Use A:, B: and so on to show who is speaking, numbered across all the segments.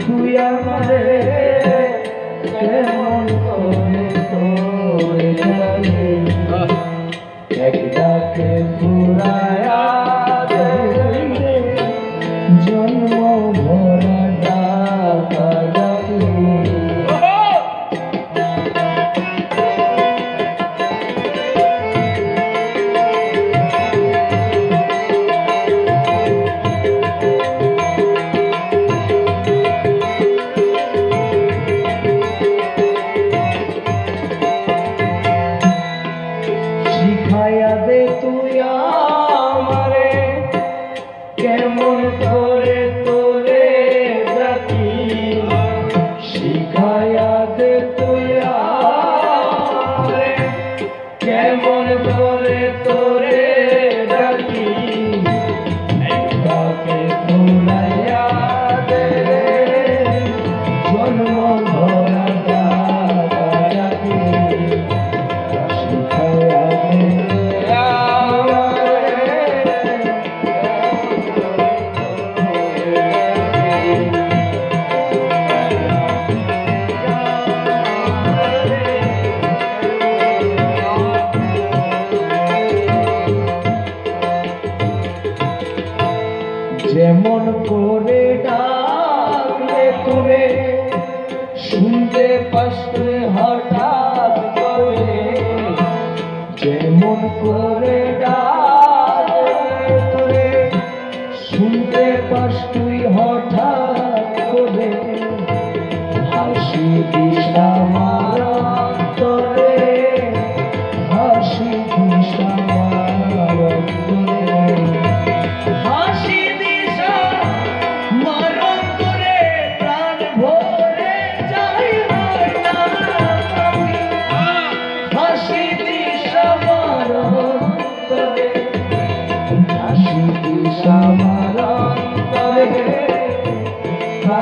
A: তুই আমাদের ডাকলে তুমি শুনতে পাশে হঠাৎ করে। যেমন করে ডাকলে তুমি শুনতে পাশে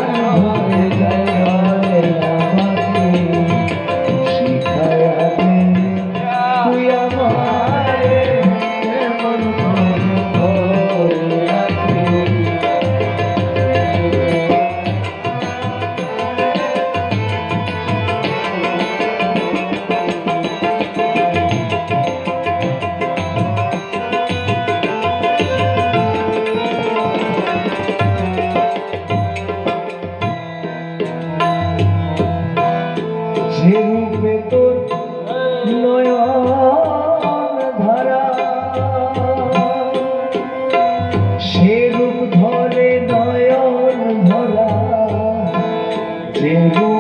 A: Oh. সে রূপে তোর নয়ন ধারা সে রূপ ধরে নয়ন ধরা যে রূপ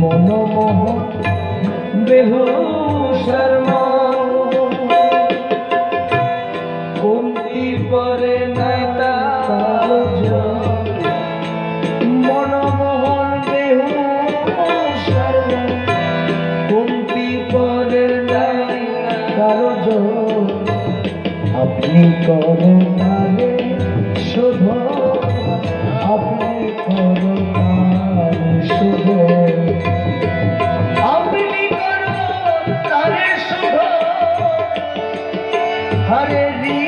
A: মনোমোহ দেহ শর্মা। কুন্তি পরে নয়তা মনোমোহন দেহ শর্মা। কুন্তি পরে নয় কারও আপনি করো हरे री